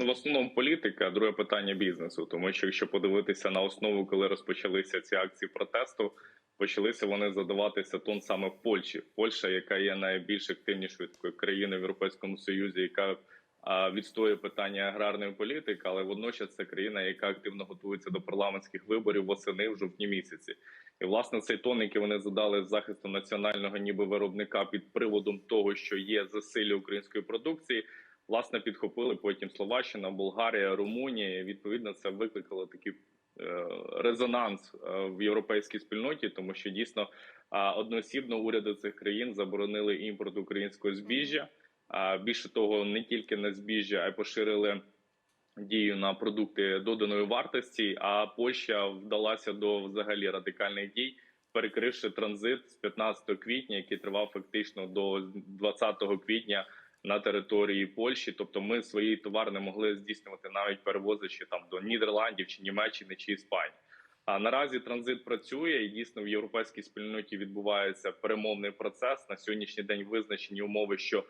Ну, в основному політика, друге питання бізнесу. Тому що якщо подивитися на основу, коли розпочалися ці акції протесту, почалися вони задаватися тон саме в Польщі. Польща, яка є найбільш активнішою такою країною в Європейському Союзі, яка відстоює питання аграрної політики, але водночас це країна, яка активно готується до парламентських виборів восени в жовтні місяці. І власне цей тон, який вони задали з захисту національного, ніби виробника під приводом того, що є засилля української продукції. Власне, підхопили потім Словаччина, Болгарія, Румунія. Відповідно, це викликало такий е, резонанс е, в європейській спільноті, тому що дійсно одноосібно уряди цих країн заборонили імпорт українського збіжжя. Більше того, не тільки на збіжжя, а й поширили дію на продукти доданої вартості. А Польща вдалася до взагалі радикальних дій, перекривши транзит з 15 квітня, який тривав фактично до 20 квітня на території Польщі. Тобто, ми свої товари не могли здійснювати навіть перевозячи там до Нідерландів чи Німеччини чи Іспанії. А наразі транзит працює і дійсно в європейській спільноті відбувається перемовний процес. На сьогоднішній день визначені умови, що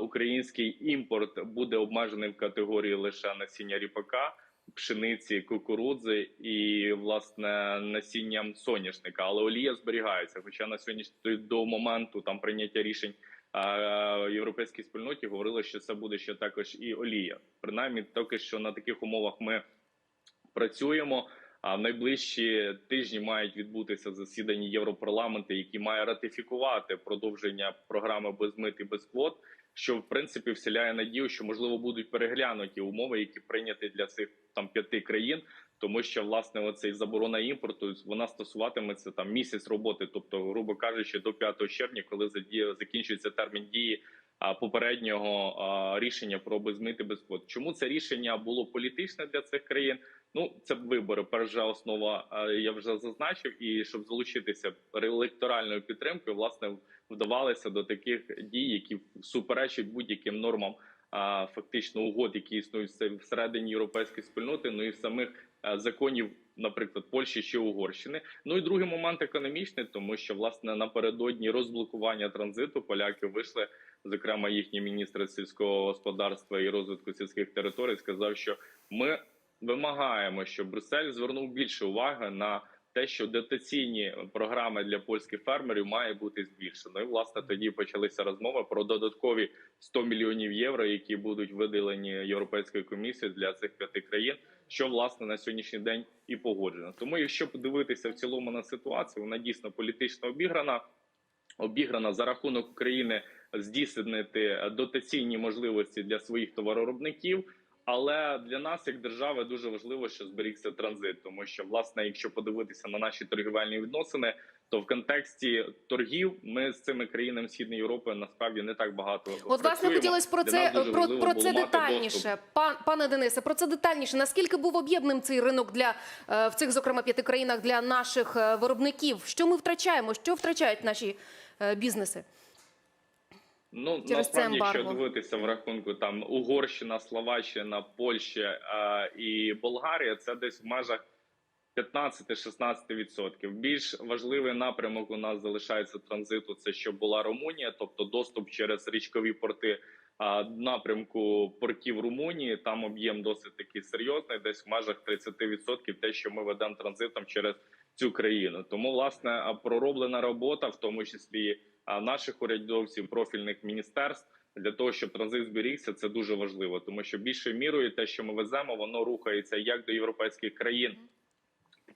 український імпорт буде обмежений в категорії лише насіння ріпака, пшениці, кукурудзи і власне насінням соняшника. Але олія зберігається. Хоча на сьогоднішній до моменту там прийняття рішень європейській спільноті говорили, що це буде ще також і олія. Принаймні, поки що на таких умовах ми працюємо. А в найближчі тижні мають відбутися засідання Європарламенту, які має ратифікувати продовження програми без мит і без квот, що в принципі вселяє надію, що можливо будуть переглянуті умови, які прийняті для цих там п'яти країн, тому що власне оцей заборона імпорту вона стосуватиметься там місяць роботи, тобто, грубо кажучи, до 5 червня, коли закінчується термін дії. Попереднього рішення про безмити без квот. Чому це рішення було політичне для цих країн? Ну це вибори. Перша основа я вже зазначив, і щоб залучитися електоральною підтримкою, власне, вдавалися до таких дій, які суперечать будь-яким нормам фактично угод, які існують всередині європейської спільноти, ну і самих законів, наприклад, Польщі чи Угорщини. Ну і другий момент економічний, тому що власне напередодні розблокування транзиту поляки вийшли, зокрема їхній міністр сільського господарства і розвитку сільських територій, сказав, що ми вимагаємо, щоб Брюссель звернув більше уваги на те, що дотаційні програми для польських фермерів має бути збільшено. І власне тоді почалися розмови про додаткові 100 мільйонів євро, які будуть виділені Європейською комісією для цих п'яти країн, що власне на сьогоднішній день і погоджено. Тому, якщо подивитися в цілому на ситуацію, вона дійсно політично обіграна. Обіграна за рахунок України здійснити дотаційні можливості для своїх товаровиробників. Але для нас, як держави, дуже важливо, що зберігся транзит, тому що власне, якщо подивитися на наші торгівельні відносини, то в контексті торгів ми з цими країнами Східної Європи насправді не так багато От власне хотілося про це про, про це детальніше. Пан пане Денисе, про це детальніше. Наскільки був об'ємним цей ринок для е, в цих, зокрема, п'яти країнах для наших е, виробників? Що ми втрачаємо? Що втрачають наші е, бізнеси? Ну Через насправді, якщо дивитися в рахунку там Угорщина, Словаччина, Польща а, і Болгарія, це десь в межах 15-16%. Більш важливий напрямок у нас залишається транзиту. Це що була Румунія, тобто доступ через річкові порти. А напрямку портів Румунії там об'єм досить такий серйозний, десь в межах 30% те, що ми ведемо транзитом через цю країну. Тому власне пророблена робота, в тому числі наших урядовців, профільних міністерств. Для того щоб транзит зберігся, це дуже важливо, тому що більшою мірою те, що ми веземо, воно рухається як до європейських країн,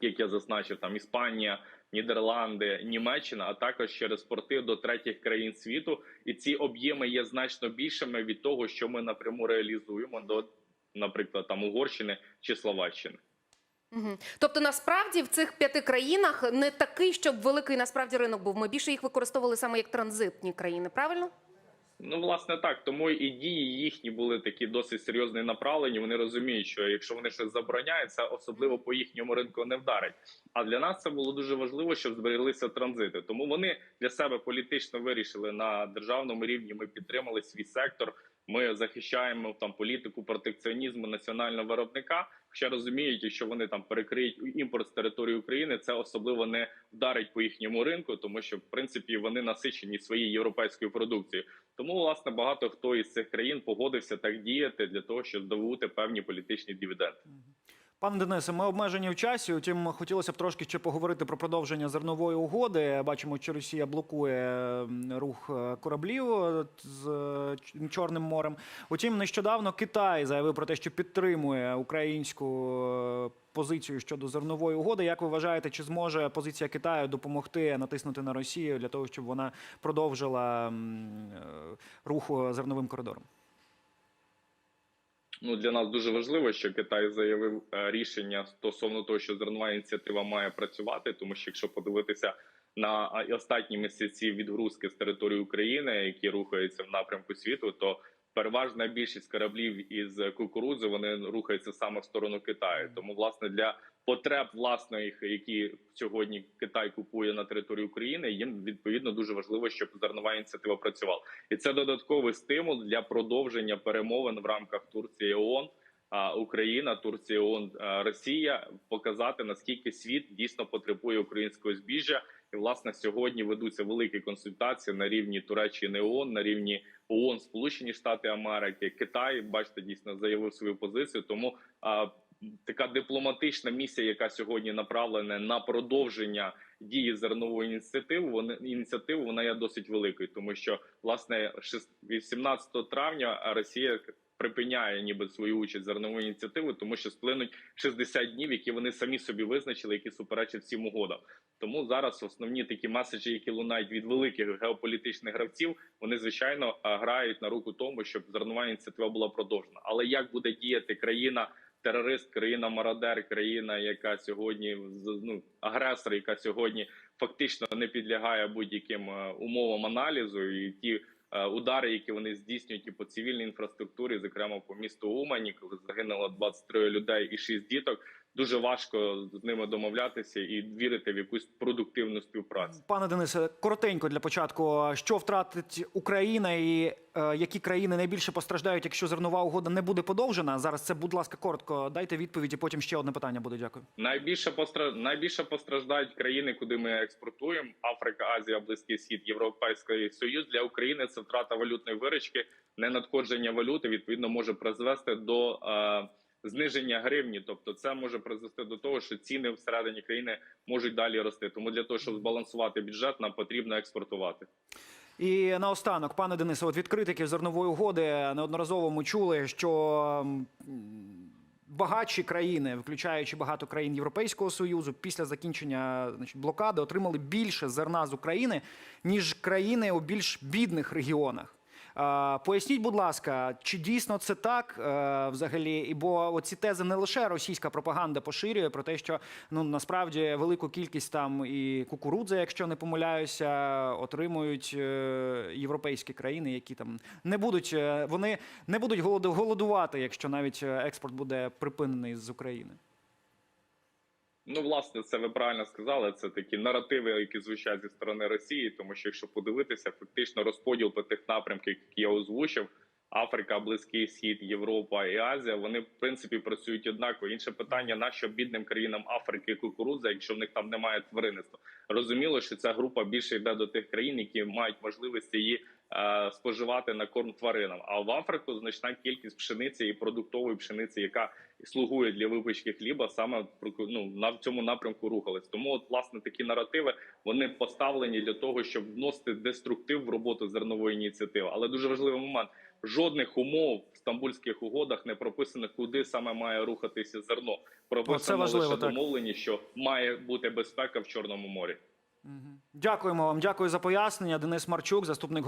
як я зазначив, там Іспанія, Нідерланди, Німеччина, а також через порти до третіх країн світу. І ці об'єми є значно більшими від того, що ми напряму реалізуємо до, наприклад, там Угорщини чи Словаччини. Угу. Тобто, насправді в цих п'яти країнах не такий, щоб великий насправді ринок був. Ми більше їх використовували саме як транзитні країни, правильно? Ну, власне, так тому і дії їхні були такі досить серйозно направлені. Вони розуміють, що якщо вони щось забороняють, це особливо по їхньому ринку не вдарить. А для нас це було дуже важливо, щоб збереглися транзити. Тому вони для себе політично вирішили на державному рівні. Ми підтримали свій сектор. ми захищаємо там політику протекціонізму національного виробника. Хоча розуміють, якщо вони там перекриють імпорт з території України, це особливо не вдарить по їхньому ринку, тому що в принципі вони насичені своєю європейською продукцією. Тому власне багато хто із цих країн погодився так діяти для того, щоб здобути певні політичні дивіденди. Пане Денисе, ми обмежені в часі. Утім, хотілося б трошки ще поговорити про продовження зернової угоди. Бачимо, що Росія блокує рух е, кораблів е, з е, Чорним морем. Утім, нещодавно Китай заявив про те, що підтримує українську позицію щодо зернової угоди. Як ви вважаєте, чи зможе позиція Китаю допомогти натиснути на Росію для того, щоб вона продовжила рух зерновим коридором? Ну для нас дуже важливо, що Китай заявив е, рішення стосовно того, що зернова ініціатива має працювати, тому що якщо подивитися на останні місяці відгрузки з території України, які рухаються в напрямку світу, то переважна більшість кораблів із кукурудзи вони рухаються саме в сторону Китаю. Тому власне для потреб власних, які сьогодні Китай купує на території України, їм відповідно дуже важливо, щоб зернова ініціатива працювала, і це додатковий стимул для продовження перемовин в рамках Турції ООН. Україна, Турція, ООН, Росія показати наскільки світ дійсно потребує українського збіжжя. І власне сьогодні ведуться великі консультації на рівні Туреччини ООН, на рівні ООН, Сполучені Штати Америки, Китай. Бачите, дійсно заявив свою позицію. Тому а, така дипломатична місія, яка сьогодні направлена на продовження дії зернової ініціативи, вони ініціативи вона є досить великою, тому що власне шест- 18 травня Росія припиняє ніби свою участь в зернової ініціативи, тому що сплинуть 60 днів, які вони самі собі визначили, які суперечать всім угодам. Тому зараз основні такі меседжі, які лунають від великих геополітичних гравців, вони звичайно грають на руку тому, щоб зернова ініціатива була продовжена. Але як буде діяти країна? Терорист, країна мародер, країна, яка сьогодні ну, агресор, яка сьогодні фактично не підлягає будь-яким е, умовам аналізу, і ті е, удари, які вони здійснюють і по цивільній інфраструктурі, зокрема по місту Умані, коли загинуло 23 людей і 6 діток. Дуже важко з ними домовлятися і вірити в якусь продуктивну співпрацю. Пане Денисе, коротенько для початку, що втратить Україна і е, які країни найбільше постраждають, якщо зернова угода не буде подовжена? Зараз це, будь ласка, коротко дайте відповідь, і потім ще одне питання буде. Дякую. Найбільше постра... найбільше постраждають країни, куди ми експортуємо: Африка, Азія, Близький Схід, Європейський Союз для України. Це втрата валютної виручки, ненадходження валюти відповідно може призвести до е... зниження гривні. Тобто, це може призвести до того, що ціни всередині країни можуть далі рости. Тому для того, щоб збалансувати бюджет, нам потрібно експортувати. І наостанок, пане Денисе, от від критиків зернової угоди неодноразово ми чули, що багатші країни, включаючи багато країн Європейського союзу, після закінчення значить, блокади отримали більше зерна з України ніж країни у більш бідних регіонах. Поясніть, будь ласка, чи дійсно це так е, взагалі? Бо оці тези не лише російська пропаганда поширює про те, що ну насправді велику кількість там і кукурудзи, якщо не помиляюся, отримують е, європейські країни, які там не будуть е, вони не будуть голоду- голодувати, якщо навіть експорт буде припинений з України. Ну, власне, це ви правильно сказали. Це такі наративи, які звучать зі сторони Росії, тому що якщо подивитися, фактично розподіл по тих напрямках, які я озвучив. Африка, Близький Схід, Європа і Азія вони в принципі працюють однаково. Інше питання: на що бідним країнам Африки кукурудза, якщо в них там немає тваринництва? Розуміло, що ця група більше йде до тих країн, які мають можливість її е, споживати на корм тваринам. А в Африку значна кількість пшениці і продуктової пшениці, яка слугує для випічки хліба, саме ну, на цьому напрямку рухались. Тому, от власне, такі наративи вони поставлені для того, щоб вносити деструктив в роботу зернової ініціативи. Але дуже важливий момент: жодних умов в стамбульських угодах не прописано, куди саме має рухатися зерно. Прописано важливо, лише так. домовлені, що має бути безпека в Чорному морі. Дякуємо вам. Дякую за пояснення. Денис Марчук, заступник